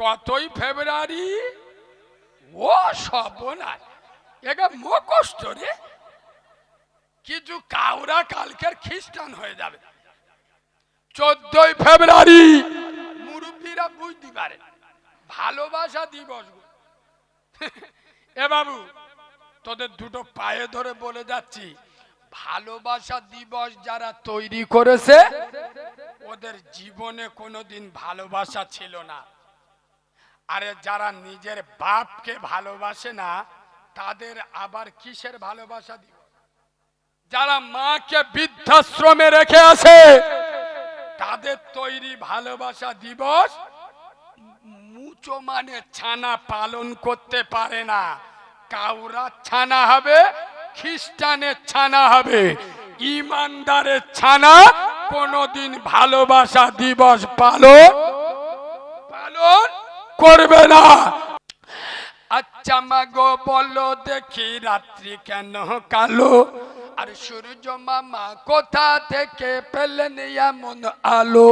কতই ফেব্রুয়ারি? ও সর্বনাশ একে মুখস্থ রে। কিছু কাউরা কালকের খ্রিস্টান হয়ে যাবে। চোদ্দই ফেব্রুয়ারি মুরব্বীরা বুঝতে পারে। ভালোবাসা দিবস এ বাবু, তোদের দুটো পায়ে ধরে বলে যাচ্ছি। ভালোবাসা দিবস যারা তৈরি করেছে, ওদের জীবনে কোনোদিন ভালোবাসা ছিল না। আরে যারা নিজের বাপকে ভালোবাসে না, তাদের আবার কিসের ভালোবাসা দিব? যারা মাকে বৃদ্ধাশ্রমে রেখে আছে তাদের তৈরি ভালোবাসা দিবস মুচো মানে ছানা পালন করতে পারে না। কাউরা ছানা হবে, খ্রিস্টানের ছানা হবে। ইমানদারের ছানা কোনোদিন ভালোবাসা দিবস পালন পালন করবে না। আচ্ছা মাগো, বলো দেখি রাত্রি কেন কালো? আর সূর্য মামা কোথা থেকে পেলেন এমন আলো?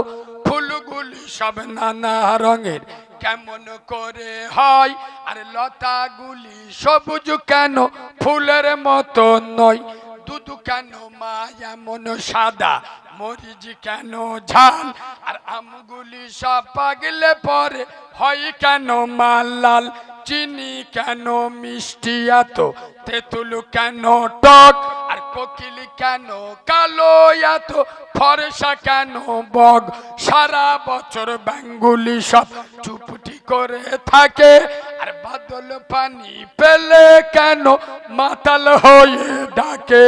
ফুলগুলি সব নানা রঙের, কেমন করে হয়? আর লতাগুলি সবুজ কেন? ফুলের মতো নয়, দুধু কেন মা এমন সাদা? মরিচ কেন ঝাল? আর আমগুলি সব পাগলে পরে। হয় কেন মাল লাল? চিনি কেন মিষ্টি এত? তেঁতুল কেন টক? আর কোকিল কেন কালো এত? ফরসা কেন বগ? সারা বছর ব্যাঙ্গুলি সব চুপটি করে থাকে। আর বাদল পানি পেলে কেন মাতাল হয়ে ডাকে?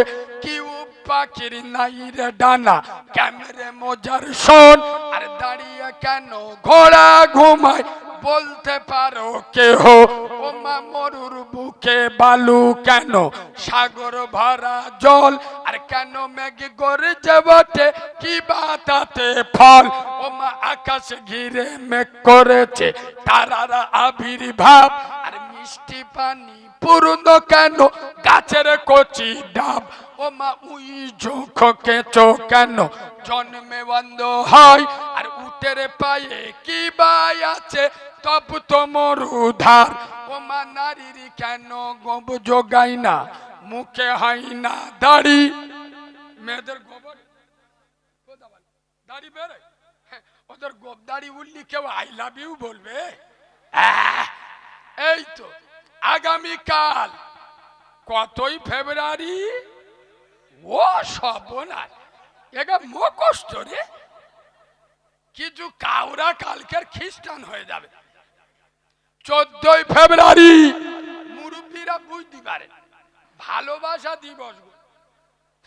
পাখির নাই রে ডানা, ক্যামেরে মজার শোন, আর দাঁড়িয়ে কেন ঘোড়া ঘুমায় বলতে পারো কেহ? ও মা মরুর বুকে বালু কেন? সাগর ভরা জল, আর কেন মেঘ গরজে বটে? কি বাতাতে ফল? ও মা আকাশ ঘিরে মেঘ করেছে, তারারা আবির্ভাব, আর মিষ্টি পানি পূর্ণ কেন? গাছের কচি ডাব। ও মা উই চোখ কেঁচো কেন জন্মে বন্ধ হয় আর উটের পায়ে কি বাই আছে? তপ তো মরুধার ও মা নারীর কেন গোব যোগাই না? মুখে হয় না দাড়ি। মেয়েদের গোবর দাড়ি বেরোয়? হ্যাঁ, ওদের গোপ দাড়ি উঠলি কেউ আই লাভ ইউ বলবে? আহ, এই তো, আগামীকাল কতই ফেব্রুয়ারি? ও সর্বনাশ একে মুখস্থ রে। কিছু কাউরা কালকের খ্রিস্টান হয়ে যাবে। চোদ্দই ফেব্রুয়ারি মুরব্বীরা বুঝতে পারে। ভালোবাসা দিবস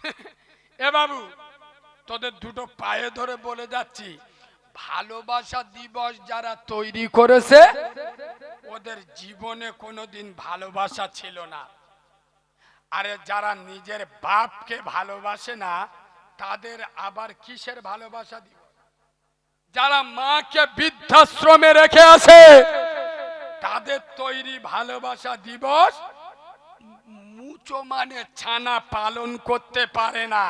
এ বাবু, তোদের দুটো পায়ে ধরে বলে যাচ্ছি। ভালোবাসা দিবস যারা তৈরি করেছে, ওদের জীবনে কোনোদিন ভালোবাসা ছিল না। আরে যারা নিজের বাপকে ভালোবাসে না, তাদের আবার কিসের ভালোবাসা দিব? যারা মাকে বৃদ্ধাশ্রমে রেখে আছে, তাদের তৈরি ভালোবাসা দিবস মুচো মানে ছানা পালন করতে পারে না।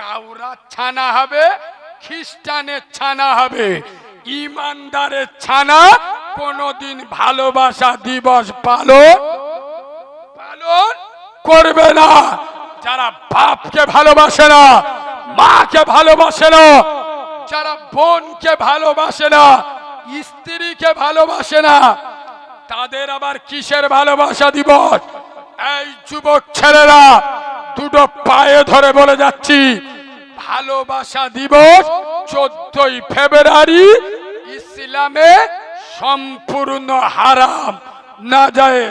কাউরা ছানা হবে খ্রিস্টানের ছানা হবে। ইমানদারের ছানা কোনোদিন ভালোবাসা দিবস পালন পালন করবে না। যারা বাপকে ভালোবাসে না, মাকে ভালোবাসে না, যারা বোনকে ভালোবাসে না, স্ত্রীকে ভালোবাসে না, তাদের আবার কিসের ভালোবাসা দিবস? এই যুবক ছেলেরা, দুটো পায়ে ধরে বলে যাচ্ছি ভালোবাসা দিবস চোদ্দই ফেব্রুয়ারি ইসলামে সম্পূর্ণ হারাম না যায়।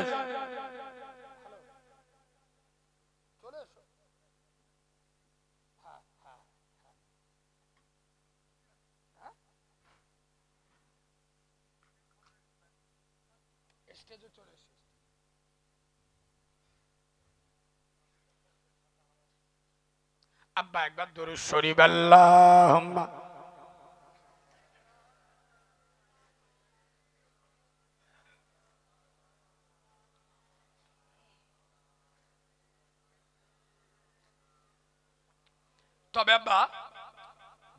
আব্বা, একবার দরুদ শরীফ, আল্লাহুম্মা। তবে আব্বা,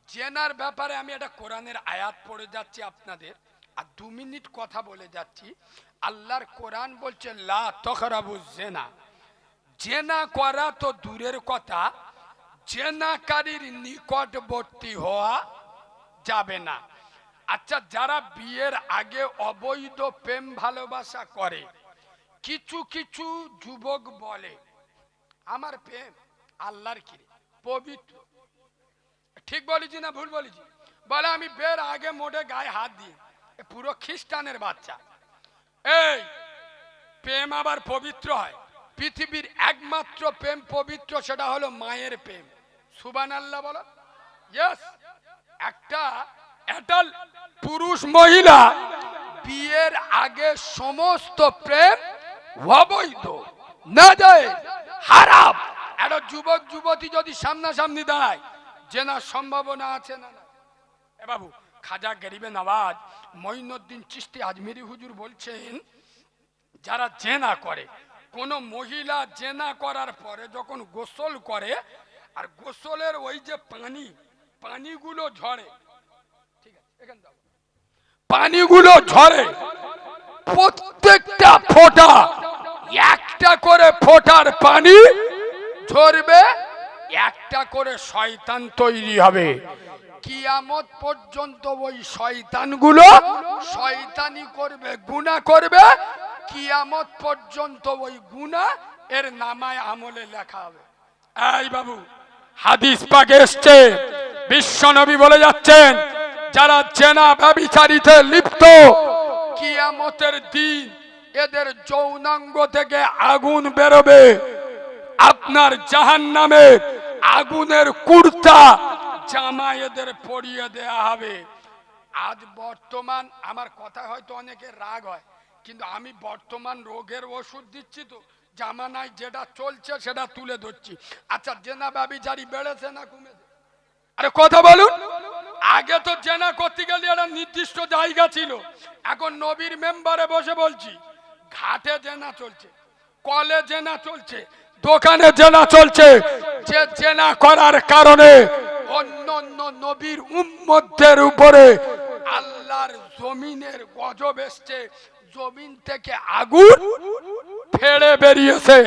জেনার ব্যাপারে আমি একটা কোরআনের আয়াত পড়ে যাচ্ছি আপনাদের, আর দু মিনিট কথা বলে যাচ্ছি। আল্লাহর কোরআন বলছে, লা তখরাবু জেনা জেনা করা তো দূরের কথা জেনাকারীর নিকটবর্তী হওয়া যাবে না। আচ্ছা যারা বিয়ের আগে অবৈধ প্রেম ভালোবাসা করে, কিছু কিছু যুবক বলে, আমার প্রেম আল্লাহর কি পবিত্র। ঠিক বলেছি না ভুল বলেছি? বলে, আমি বের আগে মোটে গায়ে হাত দিই পুরো খ্রিস্টানের বাচ্চা। এই প্রেম আবার পবিত্র হয়। পৃথিবীর একমাত্র প্রেম পবিত্র, সেটা হলো মায়ের প্রেম। সুবান আল্লাহ বলো একটা অ্যাডাল পুরুষ মহিলা বিয়ের আগে সমস্ত প্রেম অবৈধ, না যায়, হারাম। একটা যুবক, যুবতী যদি সামনাসামনি দাঁড়ায় জেনার সম্ভাবনা আছে না এ বাবু, খাজা গরিবে নওয়াজ মঈনুদ্দিন চিস্তি আজমিরি হুজুর বলছেন, যারা জেনা করে, কোন মহিলা জেনা করার পরে যখন গোসল করে আর গোসলের ওই যে পানি, পানিগুলো ঝরে। ঠিক আছে, এখানে দাও। পানিগুলো ঝরে। প্রত্যেকটা ফোঁটা, একটা করে ফোঁটার পানি ঝরবে, একটা করে শয়তান তৈরি হবে। কিয়ামত পর্যন্ত ওই শয়তানগুলো শয়তানি করবে গুনাহ করবে। কিয়ামত পর্যন্ত ওই গুনাহ এর নামায় আমলে লেখা হবে। এই বাবু হাদিস পাকে এসছে। বিশ্ব নবী বলে যাচ্ছেন, যারা জেনা ব্যবিচারিতে লিপ্ত, কিয়ামতের দিন এদের যৌনাঙ্গ থেকে আগুন বেরোবে। আপনার জাহান নামে আগুনের কুর্তা জামা এদের পরিয়ে দেয়া হবে। আজ বর্তমান, আমার কথা হয়তো অনেকের রাগ হয়, কিন্তু আমি বর্তমান রোগের ওষুধ দিচ্ছি তো। জামানায় যেটা চলছে সেটা তুলে ধরছি। আচ্ছা জেনা ব্যবিচারি বেড়েছে না কমেছে? আরে কথা বলুন। আগে তো জেনা করতে গেলে একটা নির্দিষ্ট জায়গা ছিল। এখন নবীর মেম্বারে বসে বলছি, ঘাটে জেনা চলছে, কলে জেনা চলছে, দোকানে জেনা চলছে। যে জেনা করার কারণে অন্য অন্য নবীর উম্মতদের উপরে আল্লাহর জমিনের গজব এসছে। জমিন থেকে আগুন ফেড়ে বেরিয়েছে।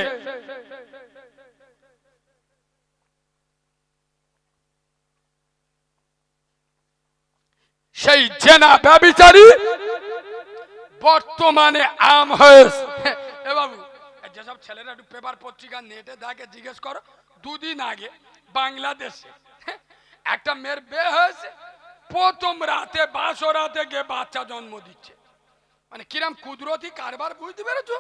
সেই জেনা ব্যবিচারী বর্তমানে আম হয়েছে। এ বাবু যেসব ছেলেরা একটু পেপার পত্রিকা নেটে দেখে জিজ্ঞেস করো, দুদিন আগে বাংলাদেশে একটা মেয়ের বিয়ে হয়েছে, প্রথম রাতে বাসো রাতে গিয়ে বাচ্চা জন্ম দিচ্ছে। মানে কিরাম কুদরতি কারবার, বুঝতে পেরেছ?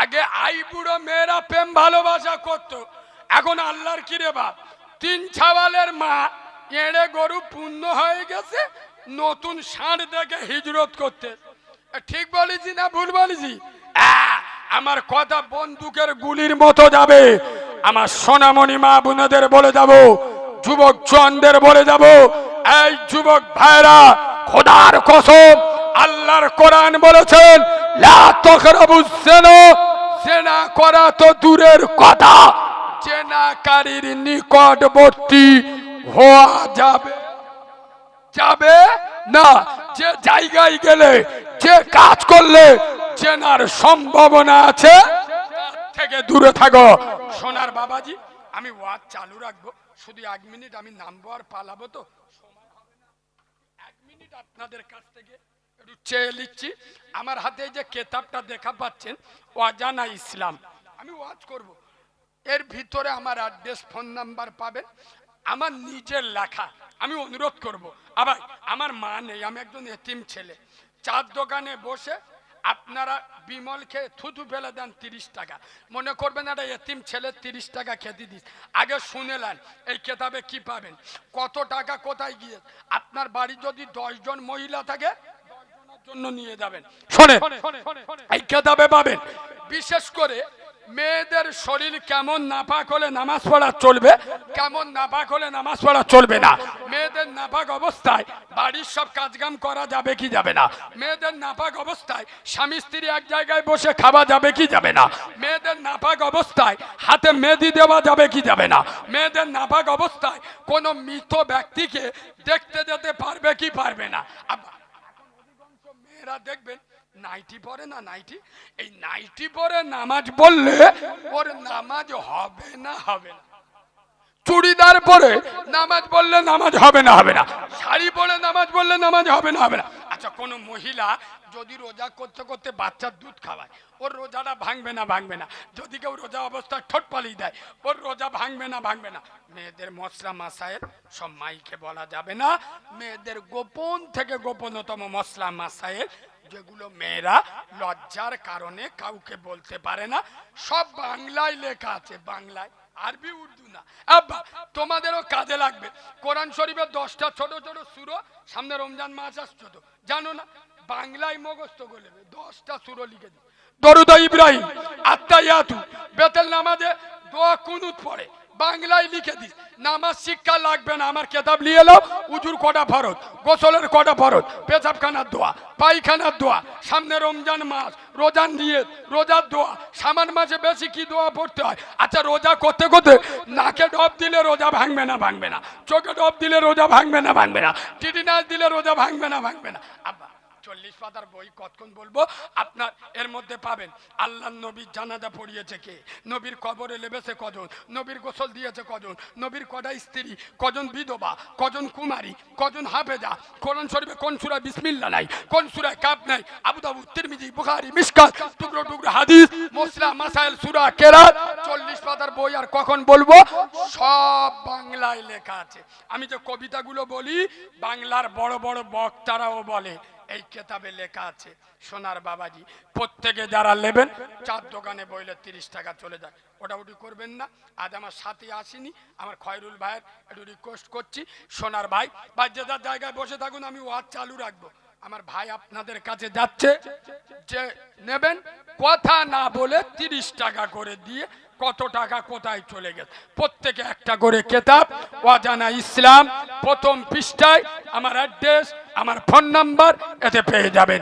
আগে আই বুড়ো মেয়েরা প্রেম ভালোবাসা করতো। এখন আল্লাহর কিরে বাপ? তিন ছাওয়ালের মা, এড়ে গরু পূর্ণ হয়ে গেছে, নতুন ষাঁড় দেখে হিজরত করতে। ঠিক বলেছি না ভুল বলেছি? আমার কথা বন্দুকের গুলির মতো যাবে। আমার সোনামণি মা বোনদের বলে যাব, যুবক জনদের বলে যাব, এই যুবক ভাইরা, খোদার কসম আল্লাহর কোরআন বলেছেন জেনা করা তো দূরের কথা। জেনাকারীর নিকটবর্তী হওয়া যাবে। যাবে না, যে জায়গায় গেলে, যে কাজ করলে চেনার সম্ভাবনা আছে। থেকে দূরে থাকো। সোনার বাবাজি, আমি ওয়াজ চালু রাখব। শুধু এক মিনিট, আমি নামবো আর পালাবো তো। সময় হবে না। এক মিনিট আপনাদের কাছ থেকে চেয়ে নিচ্ছি আমার হাতে যে কেতাবটা দেখা পাচ্ছেন, অজানা ইসলাম। আমি ওয়াজ করব। এর ভিতরে আমার অ্যাড্রেস, ফোন নাম্বার পাবেন। আমার নিজের লেখা। আমি অনুরোধ করব। আবার আমার মা নেই, আমি একজন এতিম ছেলে। চার দোকানে বসে আপনারা বিমল খেয়ে থুতু ফেলে দেন তিরিশ টাকা। মনে করবেন একটা এতিম ছেলে তিরিশ টাকা খেতে দিস। আগে শুনে শুনেলেন এই কেতাবে কি পাবেন? কত টাকা কোথায় গিয়ে? আপনার বাড়ি যদি দশজন মহিলা থাকে জন্য নিয়ে যাবেন। শোনে। এই কেতাবে পাবেন। বিশেষ করে মেয়েদের শরীর কেমন নাপাক হলে নামাজ পড়া চলবে কেমন নাপাক হলে নামাজ পড়া চলবে না। মেয়েদের নাপাক অবস্থায় বাড়ির সব কাজকাম করা যাবে কি যাবে না। মেয়েদের নাপাক অবস্থায় স্বামী স্ত্রী এক জায়গায় বসে খাওয়া যাবে কি যাবে না। মেয়েদের নাপাক অবস্থায় হাতে মেহেদি দেওয়া যাবে কি যাবে না। মেয়েদের নাপাক অবস্থায় কোনো মৃত ব্যক্তিকে দেখতে যেতে পারবে কি পারবে না আব- এখন দেখবেন নাইটি পরে না নাইটি? এই নাইটি পরে নামাজ বললে ওর নামাজ হবে না হবে না। চুড়িদার পরে নামাজ বললে নামাজ হবে না হবে না। শাড়ি পরে নামাজ বললে নামাজ হবে না হবে না। আচ্ছা কোন মহিলা যদি রোজা করতে করতে বাচ্চার দুধ খাওয়ায়, ওর রোজাটা ভাঙবে না ভাঙবে না। যদি কেউ রোজা অবস্থায় ঠোঁট পালিয়ে দেয়, ওর রোজা ভাঙবে না ভাঙবে না। মেয়েদের মশলা মাসায়ের সব মাইকে বলা যাবে না। মেয়েদের গোপন থেকে গোপনতম মশলা মাসায়ের যেগুলো মেয়েরা লজ্জার কারণে কাউকে বলতে পারে না, সব বাংলায় লেখা আছে, বাংলায়। আরবি, উর্দু না। আব্বা, তোমাদেরও কাজে লাগবে। কোরআন শরীফের দশটা ছোট ছোট সুরো, সামনে রমজান মাস আসছো তো। জানো না, বাংলায় মগস্ত করে দশটা সুরো লিখে দিই। দরুদা ইব্রাহিম আত্মায়াতু বেতেল নামাজে দোয়া কুনুত পড়ে। বাংলায় লিখে দিস। নামাজ শিক্ষা লাগবে না, আমার কেতাব নিয়ে এলো উজুর কটা ফরত গোসলের কটা ফরত পেশাবখানার দোয়া, পায়খানার দোয়া, সামনে রমজান মাস রোজান দিয়ে রোজার দোয়া সামান মাসে বেশি কি দোয়া পড়তে হয়? আচ্ছা রোজা করতে করতে নাকে ডব দিলে রোজা ভাঙবে না ভাঙবে না, চোখে ডব দিলে রোজা ভাঙবে না ভাঙবে না টিটি নাচ দিলে রোজা ভাঙবে না ভাঙবে না। চল্লিশ পাতার বই কতক্ষণ বলব? আপনার এর মধ্যে পাবেন। আল্লাহ নবীর জানাজা পড়িয়েছে কে? নবীর কবরে লেবেছে কজন? নবীর গোসল দিয়েছে কজন? নবীর কটা স্ত্রী? কজন বিধবা? কজন কুমারী? কজন হাফেজা? কোরআন শরীফে কোন সুরায় বিসমিল্লা নাই? কোন সুরায় কাপ নাই? আবু দাবু তিরমিজি, বুখারী, মিশকাত, টুকরো টুকরো হাদিস মোসলা মাসাইল, সুরা কেরাত, চল্লিশ পাতার বই আর কখন বলব? সব বাংলায় লেখা আছে। আমি যে কবিতাগুলো বলি, বাংলার বড় বড় বক্তারাও বলে। এই কেতাবে লেখা আছে, সোনার বাবাজি, প্রত্যেকে যারা নেবেন, চার দোকানে বইলে তিরিশ টাকা চলে যায়। ওটা উঠি করবেন না, আজ আমার সাথে আসেনি, আমার খয়রুল ভাইয়ের একটু রিকোয়েস্ট করছি, সোনার ভাই বা যে যার জায়গায় বসে থাকুন, আমি ওয়াজ চালু রাখব। আমার ভাই আপনাদের কাছে যাচ্ছে, যে নেবেন, কথা না বলে তিরিশ টাকা করে দিয়ে কত টাকা কোথায় চলে গেছে। প্রত্যেকে একটা করে কেতাব, ওয়াজানা ইসলাম, প্রথম পৃষ্ঠায় আমার অ্যাড্রেস আমার ফোন নাম্বার এতে পেয়ে যাবেন।